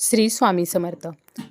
श्री स्वामी समर्थ.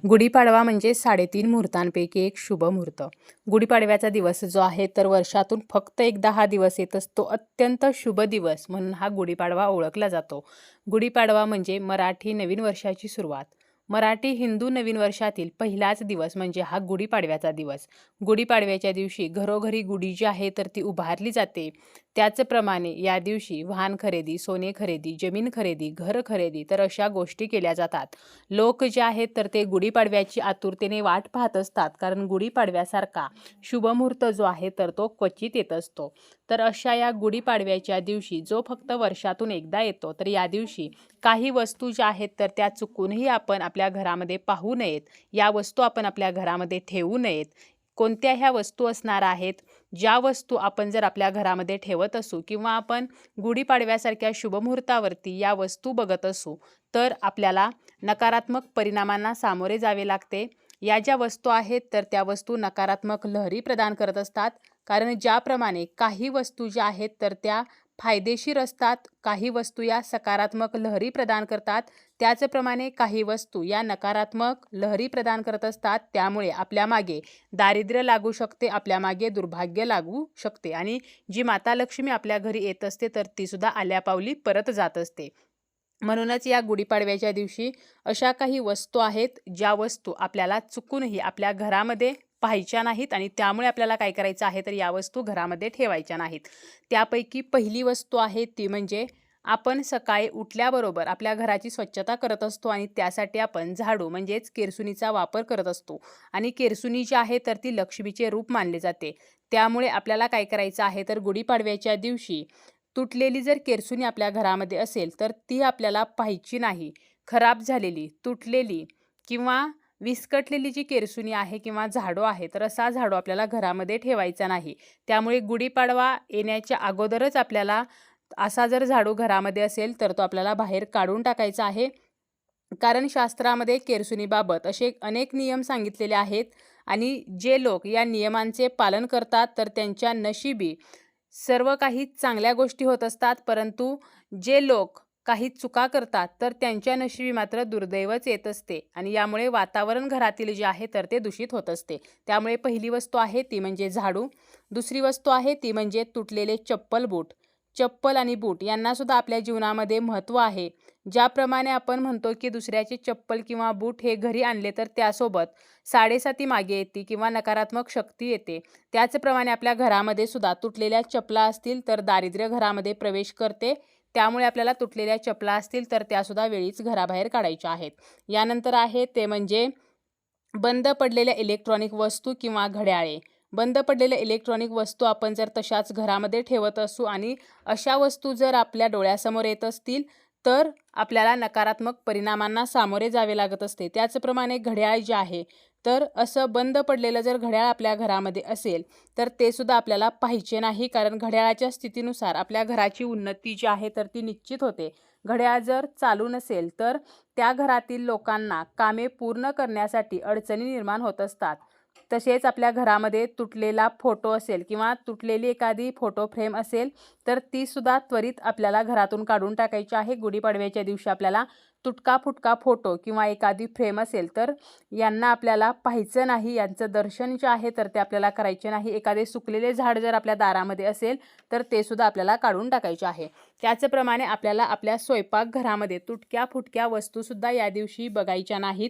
गुढीपाडवा म्हणजे साडेतीन मुहूर्तांपैकी एक शुभ मुहूर्त. गुढीपाडव्याचा दिवस जो आहे तर वर्षातून फक्त एकदा हा दिवस येत असतो अत्यंत शुभ दिवस म्हणून हा गुढीपाडवा ओळखला जातो. गुढीपाडवा म्हणजे मराठी नवीन वर्षाची सुरुवात. मराठी हिंदू नवीन वर्षातील पहिलाच दिवस म्हणजे हा गुढीपाडव्याचा दिवस. गुढीपाडव्याच्या दिवशी घरोघरी गुढी जी आहे तर ती उभारली जाते. त्याचप्रमाणे या दिवशी वाहन खरेदी सोने खरेदी जमीन खरेदी घर खरेदी तर अशा गोष्टी केल्या जातात. लोक जे आहेत तर ते गुढीपाडव्याची आतुरतेने वाट पाहत असतात कारण गुढीपाडव्यासारखा शुभमुहूर्त जो आहे तर तो क्वचित येत असतो. तर अशा या गुढीपाडव्याच्या दिवशी जो फक्त वर्षातून एकदा येतो तर या दिवशी काही वस्तू ज्या आहेत तर त्या चुकूनही आपण आपल्या घरामध्ये पाहू नयेत या वस्तू आपण आपल्या घरामध्ये ठेवू नयेत. कोणत्या ह्या वस्तू असणार आहेत? ज्या वस्तू आपण जर आपल्या घरामध्ये ठेवत असू किंवा आपण गुढीपाडव्यासारख्या शुभमुहूर्तावरती या वस्तू बघत असू तर आपल्याला नकारात्मक परिणामांना सामोरे जावे लागते. या ज्या वस्तू आहेत तर त्या वस्तू नकारात्मक लहरी प्रदान करत असतात. कारण ज्याप्रमाणे काही वस्तू ज्या आहेत तर त्या फायदेशीर असतात. काही वस्तू या सकारात्मक लहरी प्रदान करतात. त्याचप्रमाणे काही वस्तू या नकारात्मक लहरी प्रदान करत असतात. त्यामुळे आपल्या मागे दारिद्र्य लागू शकते आपल्या मागे दुर्भाग्य लागू शकते आणि जी माता लक्ष्मी आपल्या घरी येत असते तर तीसुद्धा आल्यापावली परत जात असते. म्हणूनच या गुढीपाडव्याच्या दिवशी अशा काही वस्तू आहेत ज्या वस्तू आपल्याला चुकूनही आपल्या घरामध्ये पाहायच्या नाहीत आणि त्यामुळे आपल्याला काय करायचं आहे तर या वस्तू घरामध्ये ठेवायच्या नाहीत. त्यापैकी पहिली वस्तू आहे ती म्हणजे आपण सकाळी उठल्याबरोबर आपल्या घराची स्वच्छता करत असतो आणि त्यासाठी आपण झाडू म्हणजेच केरसुनीचा वापर करत असतो. आणि केरसुनी जी आहे तर ती लक्ष्मीचे रूप मानले जाते. त्यामुळे आपल्याला काय करायचं आहे तर गुढीपाडव्याच्या दिवशी तुटलेली जर केरसुनी आपल्या घरामध्ये असेल तर ती आपल्याला पाहायची नाही. खराब झालेली तुटलेली किंवा विस्कटलेली जी केरसुनी आहे किंवा झाडू आहे तर असा झाडू आपल्याला घरामध्ये ठेवायचा नाही. त्यामुळे गुढीपाडवा येण्याच्या अगोदरच आपल्याला असा जर झाडू घरामध्ये असेल तर तो आपल्याला बाहेर काढून टाकायचा आहे. कारण शास्त्रामध्ये केरसुनीबाबत असे अनेक नियम सांगितलेले आहेत आणि जे लोक या नियमांचे पालन करतात तर त्यांच्या नशिबी सर्व काही चांगल्या गोष्टी होत असतात. परंतु जे लोक काही चुका करतात तर त्यांच्या नशिबी मात्र दुर्दैवच येत असते. आणि यामुळे वातावरण घरातील जे आहे तर ते दूषित होत असते. त्यामुळे पहिली वस्तू आहे ती म्हणजे झाडू. दुसरी वस्तू आहे ती म्हणजे तुटलेले चप्पल बूट. चप्पल आणि बूट यांनासुद्धा आपल्या जीवनामध्ये महत्त्व आहे. ज्याप्रमाणे आपण म्हणतो की दुसऱ्याचे चप्पल किंवा बूट हे घरी आणले तर त्यासोबत साडेसाती मागे येते किंवा नकारात्मक शक्ती येते. त्याचप्रमाणे आपल्या घरामध्ये सुद्धा तुटलेल्या चपला असतील तर दारिद्र्य घरामध्ये प्रवेश करते. त्यामुळे आपल्याला तुटलेल्या चपला असतील तर त्यासुद्धा वेळीच घराबाहेर काढायच्या आहेत. यानंतर आहे ते म्हणजे बंद पडलेल्या इलेक्ट्रॉनिक वस्तू किंवा घड्याळे. बंद पडलेल्या इलेक्ट्रॉनिक वस्तू आपण जर तशाच घरामध्ये ठेवत असू आणि अशा वस्तू जर आपल्या डोळ्यासमोर येत असतील तर आपल्याला नकारात्मक परिणामांना सामोरे जावे लागत असते. त्याचप्रमाणे घड्याळ जे आहे तर असं बंद पडलेलं जर घड्याळ आपल्या घरामध्ये असेल तर ते सुद्धा आपल्याला पाहिजे नाही. कारण घड्याळाच्या स्थितीनुसार आपल्या घराची उन्नती जी आहे तर ती निश्चित होते. घड्याळ जर चालू नसेल तर त्या घरातील लोकांना कामे पूर्ण करण्यासाठी अडचणी निर्माण होत असतात. तसेच आपल्या घरामध्ये तुटलेला फोटो असेल किंवा तुटलेली एखादी फोटो फ्रेम असेल तर तीसुद्धा त्वरित आपल्याला घरातून काढून टाकायची आहे. गुढीपाडव्याच्या दिवशी आपल्याला तुटका फुटका फोटो किंवा एखादी फ्रेम असेल तर यांना आपल्याला पाहायचं नाही. यांचं दर्शन जे आहे तर ते आपल्याला करायचे नाही. एखादे सुकलेले झाड जर आपल्या दारामध्ये असेल तर ते सुद्धा आपल्याला काढून टाकायचे आहे. त्याचप्रमाणे आपल्याला आपल्या स्वयंपाकघरामध्ये तुटक्या फुटक्या वस्तूसुद्धा या दिवशी बघायच्या नाहीत.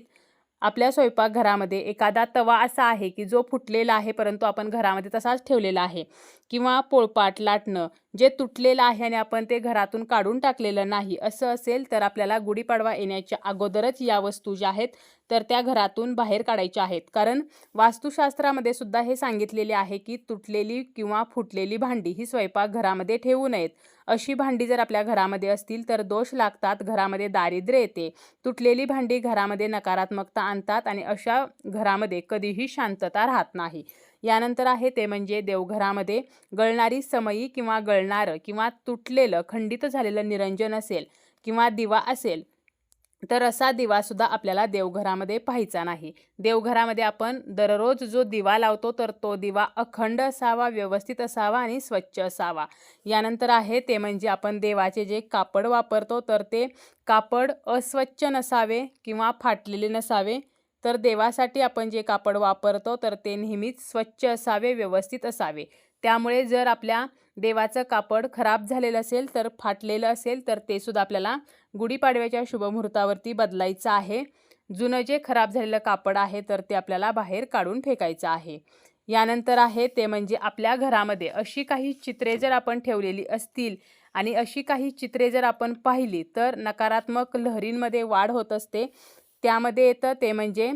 आपल्या स्वयंपाकघरामध्ये एखादा तवा असा आहे की जो फुटलेला आहे परंतु आपण घरामध्ये तसाच ठेवलेला आहे. किंवा पोळपाट लाटणं जे तुटलेलं आहे आणि आपण ते घरातून काढून टाकलेलं नाही असं असेल तर आपल्याला गुढीपाडवा येण्याच्या अगोदरच या वस्तू ज्या आहेत तर त्या घरातून बाहेर काढायच्या आहेत. कारण वास्तुशास्त्रामध्ये सुद्धा हे सांगितलेले आहे की तुटलेली किंवा फुटलेली भांडी ही स्वयंपाकघरामध्ये ठेवू नयेत. अशी भांडी जर आपल्या घरामध्ये असतील तर दोष लागतात घरामध्ये दारिद्र्य येते. तुटलेली भांडी घरामध्ये नकारात्मकता आणतात आणि अशा घरामध्ये कधीही शांतता राहत नाही. यानंतर आहे ते म्हणजे देवघरामध्ये गळणारी समयी किंवा गळणारं किंवा तुटलेलं खंडित झालेलं निरंजन असेल किंवा दिवा असेल तर असा दिवासुद्धा आपल्याला देवघरामध्ये पाहायचा नाही. देवघरामध्ये आपण दररोज जो दिवा लावतो तर तो दिवा अखंड असावा व्यवस्थित असावा आणि स्वच्छ असावा. यानंतर आहे ते म्हणजे आपण देवाचे जे कापड वापरतो तर ते कापड अस्वच्छ नसावे किंवा फाटलेले नसावे. तर देवासाठी आपण जे कापड वापरतो तर ते नेहमीच स्वच्छ असावे व्यवस्थित असावे. त्यामुळे जर आपल्या देवाचं कापड खराब झालेलं असेल तर फाटलेलं असेल तर ते सुद्धा आपल्याला गुढीपाडव्याच्या शुभमुहूर्तावरती बदलायचं आहे. जुनं जे खराब झालेलं कापड आहे तर ते आपल्याला बाहेर काढून फेकायचं आहे. यानंतर आहे ते म्हणजे आपल्या घरामध्ये अशी काही चित्रे जर आपण ठेवलेली असतील आणि अशी काही चित्रे जर आपण पाहिली तर नकारात्मक लहरींमध्ये वाढ होत असते. त्यामध्ये येतं ते म्हणजे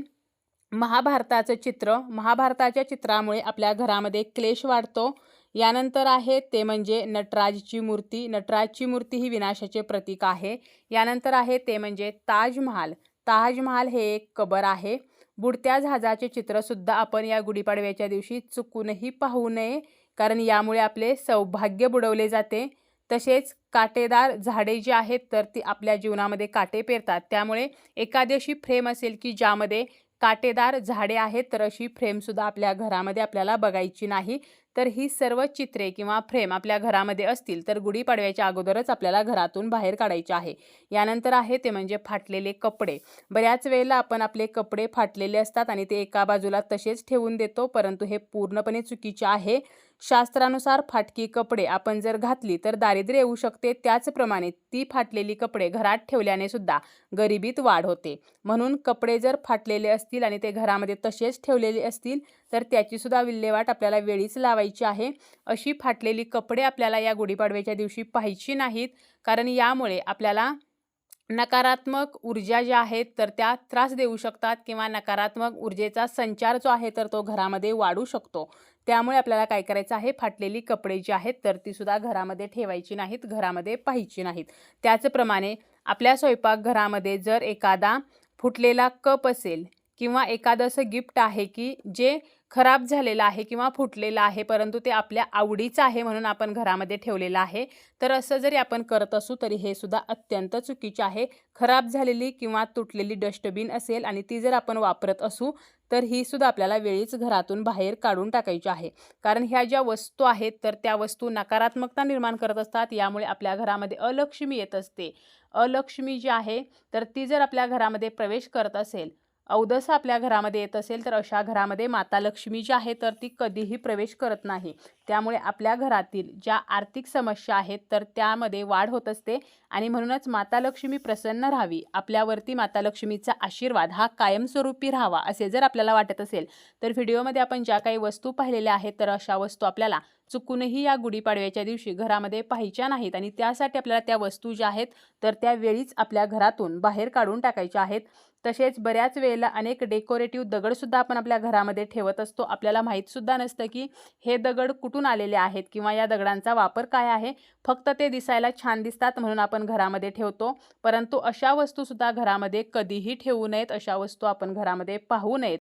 महाभारताचं चित्र. महाभारताच्या चित्रामुळे आपल्या घरामध्ये क्लेश वाढतो. यानंतर आहे ते म्हणजे नटराजची मूर्ती. नटराजची मूर्ती ही विनाशाचे प्रतीक आहे. यानंतर आहे ते म्हणजे ताजमहाल. ताजमहाल हे एक कबर आहे. बुडत्या जहाजाचे चित्रसुद्धा आपण या गुढीपाडव्याच्या दिवशी चुकूनही पाहू नये कारण यामुळे आपले सौभाग्य बुडवले जाते. तसेच काटेदार झाडे जी आहेत तर ती आपल्या जीवनामध्ये काटे पेरतात. त्यामुळे एखादी अशी फ्रेम असेल की ज्यामध्ये काटेदार झाडे आहेत तर अशी फ्रेमसुद्धा आपल्या घरामध्ये आपल्याला बघायची नाही. तर ही सर्व चित्रे किंवा फ्रेम आपल्या घरामध्ये असतील तर गुढीपाडव्याच्या अगोदरच आपल्याला घरातून बाहेर काढायचे आहे. यानंतर आहे ते म्हणजे फाटलेले कपडे. बऱ्याच वेळेला आपण आपले कपडे फाटलेले असतात आणि ते एका बाजूला तसेच ठेवून देतो परंतु हे पूर्णपणे चुकीचे आहे. शास्त्रानुसार फाटकी कपडे आपण जर घातली तर दारिद्र्य येऊ शकते. त्याचप्रमाणे ती फाटलेली कपडे घरात ठेवल्याने सुद्धा गरिबीत वाढ होते. म्हणून कपडे जर फाटलेले असतील आणि ते घरामध्ये तसेच ठेवलेले असतील तर त्याचीसुद्धा विल्हेवाट आपल्याला वेळीच लावायची आहे. अशी फाटलेली कपडे आपल्याला या गुढीपाडव्याच्या दिवशी पाहायची नाहीत कारण यामुळे आपल्याला नकारात्मक ऊर्जा ज्या आहेत तर त्या त्रास देऊ शकतात किंवा नकारात्मक ऊर्जेचा संचार जो आहे तर तो घरामध्ये वाढू शकतो. त्यामुळे आपल्याला काय करायचं आहे फाटलेली कपडे जी आहेत तर ती सुद्धा घरामध्ये ठेवायची नाहीत घरामध्ये पाहायची नाहीत. त्याचप्रमाणे आपल्या स्वयंपाकघरामध्ये जर एखादा फुटलेला कप असेल किंवा एखादं असं गिफ्ट आहे की जे खराब झालेला आहे किंवा फुटलेला आहे परंतु ते आपल्या आवडीचं आहे म्हणून आपण घरामध्ये ठेवलेलं आहे तर असं जरी आपण करत असू तरी हे सुद्धा अत्यंत चुकीचे आहे. खराब झालेली किंवा तुटलेली डस्टबिन असेल आणि ती जर आपण वापरत असू तर ही सुद्धा आपल्याला वेळीच घरातून बाहेर काढून टाकायची आहे. कारण ह्या ज्या वस्तू आहेत तर त्या वस्तू नकारात्मकता निर्माण करत असतात यामुळे आपल्या घरामध्ये अलक्ष्मी येत असते. अलक्ष्मी जी आहे तर ती जर आपल्या घरामध्ये प्रवेश करत असेल औदस आपल्या घरामध्ये येत असेल तर अशा घरामध्ये माता लक्ष्मी जी आहे तर ती कधीही प्रवेश करत नाही. त्यामुळे आपल्या घरातील ज्या आर्थिक समस्या आहेत तर त्यामध्ये वाढ होत असते. आणि म्हणूनच माता लक्ष्मी प्रसन्न राहावी. आपल्यावरती माता लक्ष्मीचा आशीर्वाद हा कायमस्वरूपी राहावा असे जर आपल्याला वाटत असेल तर व्हिडिओमध्ये आपण ज्या काही वस्तू पाहिलेल्या आहेत तर अशा वस्तू आपल्याला चुकूनही या गुढीपाडव्याच्या दिवशी घरामध्ये पाहायच्या नाहीत. आणि त्यासाठी आपल्याला त्या वस्तू ज्या आहेत तर त्या वेळीच आपल्या घरातून बाहेर काढून टाकायच्या आहेत. तसेच बऱ्याच वेळेला अनेक डेकोरेटिव्ह दगडसुद्धा आपण आपल्या घरामध्ये ठेवत असतो. आपल्याला माहीतसुद्धा नसतं की हे दगड कुठून आलेले आहेत किंवा या दगडांचा वापर काय आहे. फक्त ते दिसायला छान दिसतात म्हणून आपण घरामध्ये ठेवतो. परंतु अशा वस्तूसुद्धा घरामध्ये कधीही ठेवू नयेत. अशा वस्तू आपण घरामध्ये पाहू नयेत.